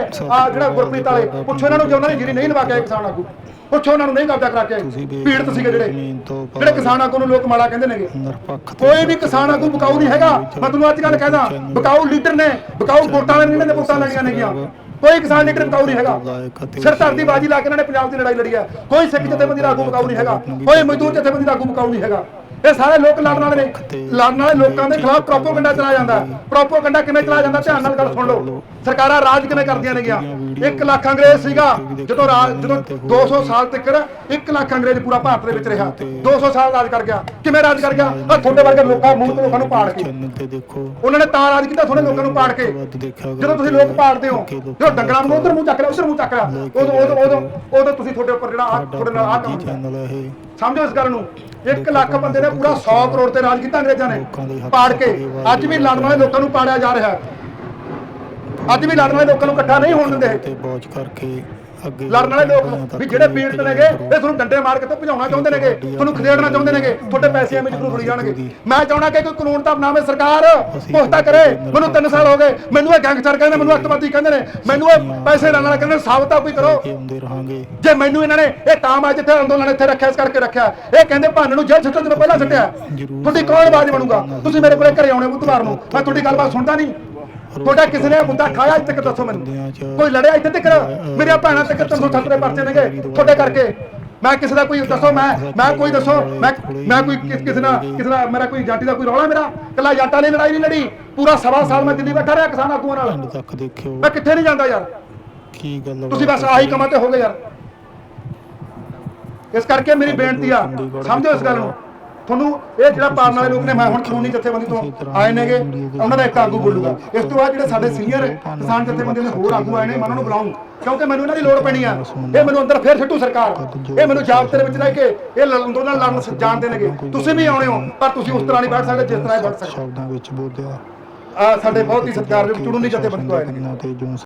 ਕੇ ਆ ਜਿਹੜਾ ਗੁਰਪ੍ਰੀਤ ਵਾਲੇ ਪੁੱਛੋ ਇਹਨਾਂ ਨੂੰ ਕਿ ਉਹਨਾਂ ਨੇ ਜਿਹੜੀ ਨਹੀਂ ਲਵਾ ਕੇ ਆਏ ਕਿਸਾਨ ਆਗੂ। ਪੁੱਛੋ ਉਹਨਾਂ ਨੂੰ ਨਹੀਂ ਕਬਜ਼ਾ ਕਰਾ ਕੇ ਆਏ। ਪੀੜਤ ਸੀਗੇ ਜਿਹੜੇ ਜਿਹੜੇ ਕਿਸਾਨ ਆਗੂ ਨੂੰ ਲੋਕ ਮਾੜਾ ਕਹਿੰਦੇ ਨੇਗੇ। ਕੋਈ ਵੀ ਕਿਸਾਨ ਆਗੂ ਬਕਾਊ ਨਹੀਂ ਹੈਗਾ। ਮੈਂ ਤੁਹਾਨੂੰ ਅੱਜ ਕੱਲ ਕਹਿਦਾ। ਬਕਾਊ ਲੀਡਰ ਨੇ ਬਕਾਊ ਵੋਟਾਂ ਨੇ ਇਹਨਾਂ ਦੇ ਵੋਟਾਂ ਲੱਗੀਆਂ ਨੇਗੀਆਂ। ਕੋਈ ਕਿਸਾਨ ਲੀਡਰ ਬਕਾਊ ਨਹੀਂ ਹੈਗਾ। ਸਿਰ ਧਰਤੀ ਬਾਜੀ ਲਾ ਕੇ ਇਹਨਾਂ ਨੇ ਪੰਜਾਬ ਦੀ ਲੜਾਈ ਲੜੀ ਹੈ। ਕੋਈ ਸਿੱਖ ਜਥੇਬੰਦੀ ਦਾ ਆਗੂ ਬਕਾਊ ਨਹੀਂ ਹੈਗਾ। ਕੋਈ ਮਜ਼ਦੂਰ ਜਥੇਬੰਦੀ ਦਾ ਆਗੂ ਬਕਾਊ ਨਹੀਂ ਹੈਗਾ। ਇਹ ਸਾਰੇ ਲੋਕ ਲੜਨ ਵਾਲੇ ਨੇ। ਲੜਨ ਵਾਲੇ ਲੋਕਾਂ ਦੇ ਖਿਲਾਫ ਪ੍ਰੋਪੋਗੰਡਾ ਚਲਾਇਆ ਜਾਂਦਾ। ਪ੍ਰੋਪੋਗੰਡਾ ਕਿਵੇਂ ਚਲਾਇਆ ਜਾਂਦਾ? ਧਿਆਨ ਨਾਲ ਗੱਲ ਸੁਣ ਲਓ। ਸਰਕਾਰਾਂ ਰਾਜ ਕਿਵੇਂ ਕਰਦੀਆਂ ਨੇਗੀਆਂ? 1 ਲੱਖ ਅੰਗਰੇਜ਼ ਸੀਗਾ ਜਦੋਂ ਰਾਜ ਜਦੋਂ 200 ਸਾਲ ਤੱਕ 1 ਲੱਖ ਅੰਗਰੇਜ਼ ਪੂਰਾ ਭਾਰਤ ਦੇ ਵਿੱਚ ਰਿਹਾ। 200 ਸਾਲ ਰਾਜ ਕਰ ਗਿਆ। ਕਿਵੇਂ ਰਾਜ ਕਰ ਗਿਆ? ਆ ਤੁਹਾਡੇ ਵਰਗੇ ਲੋਕਾਂ ਮੂੰਹ ਤੋਂ ਲੋਕਾਂ ਨੂੰ ਪਾੜ ਕੇ। ਉਹਨਾਂ ਨੇ ਤਾਂ ਰਾਜ ਕੀਤਾ ਥੋੜੇ ਲੋਕਾਂ ਨੂੰ ਪਾੜ ਕੇ। ਜਦੋਂ ਤੁਸੀਂ ਲੋਕ ਪਾੜਦੇ ਹੋ ਜਦੋਂ ਡੰਗਰਾਂ ਨੂੰ ਉਧਰ ਮੂੰਹ ਚੱਕ ਲਿਆ ਉਧਰ ਮੂੰਹ ਚੱਕ ਲਿਆ। ਉਦੋਂ ਉਦੋਂ ਉਦੋਂ ਤੁਸੀਂ ਤੁਹਾਡੇ ਉੱਪਰ ਜਿਹੜਾ ਆਹ ਤੁਹਾਡੇ ਨਾਲ ਆਹ ਕੰਮ ਸਮਝੋ ਇਸ ਗੱਲ ਨੂੰ? 1 ਲੱਖ ਬੰਦੇ ਨੇ ਪੂਰਾ 100 ਕਰੋੜ ਤੇ ਰਾਜ ਕੀਤਾ ਅੰਗਰੇਜ਼ਾਂ ਨੇ ਪਾੜ ਕੇ। ਅੱਜ ਵੀ ਲੜਨ ਵਾਲੇ ਲੋਕਾਂ ਨੂੰ ਪਾੜਿਆ ਜਾ ਰਿਹਾ। ਅੱਜ ਵੀ ਲੜਨ ਵਾਲੇ ਲੋਕਾਂ ਨੂੰ ਇਕੱਠਾ ਨਹੀਂ ਹੋਣ ਦਿੰਦੇ। ਤੇ ਪਹੁੰਚ ਕਰਕੇ ਲੜਨ ਵਾਲੇ ਲੋਕ ਵੀ ਜਿਹੜੇ ਪੀੜਤ ਨੇਗੇ ਇਹ ਤੁਹਾਨੂੰ ਡੰਡੇ ਮਾਰ ਕੇ ਤੋਂ ਭਜਾਉਣਾ ਚਾਹੁੰਦੇ ਨੇਗੇ ਤੁਹਾਨੂੰ ਖਦੇੜਨਾ ਚਾਹੁੰਦੇ ਨੇਗੇ ਤੁਹਾਡੇ ਪੈਸੇ ਐਵੇਂ ਜ਼ਰੂਰ ਰੁੜ ਜਾਣਗੇ। ਮੈਂ ਚਾਹਣਾ ਕਿ ਕੋਈ ਕਾਨੂੰਨ ਤਾਂ ਬਣਾਵੇ ਸਰਕਾਰ ਪੁਖਤਾ ਕਰੇ। ਮੈਨੂੰ 3 ਸਾਲ ਹੋ ਗਏ ਮੈਨੂੰ ਇਹ ਗੈਂਗਸਟਰ ਕਹਿੰਦੇ ਮੈਨੂੰ ਅੱਤਵਾਦੀ ਕਹਿੰਦੇ ਨੇ ਮੈਨੂੰ ਇਹ ਪੈਸੇ ਲੈਣ ਵਾਲਾ ਕਹਿੰਦੇ ਸਾਬਤ ਕੋਈ ਕਰੋ। ਜੇ ਮੈਨੂੰ ਇਹਨਾਂ ਨੇ ਇਹ ਤਾਂ ਮੈਂ ਜਿੱਥੇ ਅੰਦੋਲਨ ਇੱਥੇ ਰੱਖਿਆ ਇਸ ਕਰਕੇ ਰੱਖਿਆ। ਇਹ ਕਹਿੰਦੇ ਭਾਨ ਨੂੰ ਜੇਲ੍ਹ ਸੁੱਟਣ ਤੋਂ ਪਹਿਲਾਂ ਸੁੱਟਿਆ। ਤੁਹਾਡੀ ਕੌਣ ਆਵਾਜ਼ ਬਣੂਗਾ? ਤੁਸੀਂ ਮੇਰੇ ਕੋਲੇ ਘਰੇ ਆਉਣੇ ਬੁੱਧਵਾਰ ਨੂੰ। ਮੈਂ ਤੁਹਾਡੀ ਗੱਲਬਾਤ ਸੁਣਦਾ ਨਹੀਂ। ਤੁਹਾਡਾ ਕਿਸੇ ਨੇ ਮੁੱਦਾ ਖਾਇਆ ਅੱਜ ਤੱਕ ਦੱਸੋ ਮੈਨੂੰ? ਕੋਈ ਲੜਿਆ ਇੱਥੇ ਤੱਕ? ਮੇਰੀਆਂ ਭੈਣਾਂ ਤੱਕ 370 ਦੇ ਪਰਚੇ ਨੇਗੇ ਤੁਹਾਡੇ ਕਰਕੇ। ਮੈਂ ਕਿਸੇ ਦਾ ਕੋਈ ਦੱਸੋ, ਮੈਂ ਮੈਂ ਕੋਈ ਦੱਸੋ, ਮੈਂ ਮੈਂ ਕੋਈ ਕਿਸੇ ਨਾਲ ਕਿਸੇ ਦਾ ਮੇਰਾ ਕੋਈ ਜਾਤੀ ਦਾ ਕੋਈ ਰੌਲਾ ਮੇਰਾ? ਕੱਲਾ ਜਾਟਾਂ ਨੇ ਲੜਾਈ ਨਹੀਂ ਲੜੀ। ਪੂਰਾ ਸਵਾ ਸਾਲ ਮੈਂ ਦਿੱਲੀ ਬੈਠਾ ਰਿਹਾ ਕਿਸਾਨ ਆਗੂਆਂ ਨਾਲ। ਮੈਂ ਕਿੱਥੇ ਨਹੀਂ ਜਾਂਦਾ ਯਾਰ। ਕੀ ਗੱਲ ਤੁਸੀਂ ਬਸ ਆਹੀ ਕੰਮਾਂ ਤੇ ਹੋ ਗਏ ਯਾਰ। ਇਸ ਕਰਕੇ ਮੇਰੀ ਬੇਨਤੀ ਆ, ਸਮਝੋ ਇਸ ਗੱਲ ਨੂੰ। ਤੁਹਾਨੂੰ ਇਹ ਜਿਹੜਾ ਪਾਲਣ ਵਾਲੇ ਲੋਕ ਨੇ ਮੈਂ ਹੁਣ ਕਾਨੂੰਨੀ ਜਥੇਬੰਦੀ ਤੋਂ ਆਏ ਨੇਗੇ ਉਹਨਾਂ ਦਾ ਇੱਕ ਆਗੂ ਬੋਲੂਗਾ। ਇਸ ਤੋਂ ਬਾਅਦ ਜਿਹੜੇ ਸਾਡੇ ਸੀਨੀਅਰ ਕਿਸਾਨ ਜਥੇਬੰਦੀ ਦੇ ਹੋਰ ਆਗੂ ਆਏ ਨੇ ਮੈਂ ਉਹਨਾਂ ਨੂੰ ਬੁਲਾਉਂ ਕਿਉਂਕਿ ਮੈਨੂੰ ਇਹਨਾਂ ਦੀ ਲੋੜ ਪੈਣੀ ਆ। ਇਹ ਮੈਨੂੰ ਅੰਦਰ ਫੇਰ ਛੱਟੂ ਸਰਕਾਰ। ਇਹ ਮੈਨੂੰ ਜਾਬਤੇ ਦੇ ਵਿੱਚ ਰਹਿ ਕੇ ਇਹ ਲ- ਅੰਦੋਲਨ ਲੜਨ ਜਾਣਦੇ ਨੇਗੇ ਤੁਸੀਂ ਵੀ ਆਉਣੇ ਹੋ ਪਰ ਤੁਸੀਂ ਉਸ ਤਰ੍ਹਾਂ ਨਹੀਂ ਬੈਠ ਸਕਦੇ ਜਿਸ ਤਰ੍ਹਾਂ ਇਹ ਬੈਠ ਸਕਦੇ ਸ਼ਬਦਾਂ ਵਿੱਚ ਬੋਲਿਆ। ਆ ਸਾਡੇ ਬਹੁਤ ਹੀ ਸਤਿਕਾਰਯੋਗ ਚੁਣਨੀ ਜਥੇਬੰਦੀ ਤੋਂ ਆਏ ਨੇ।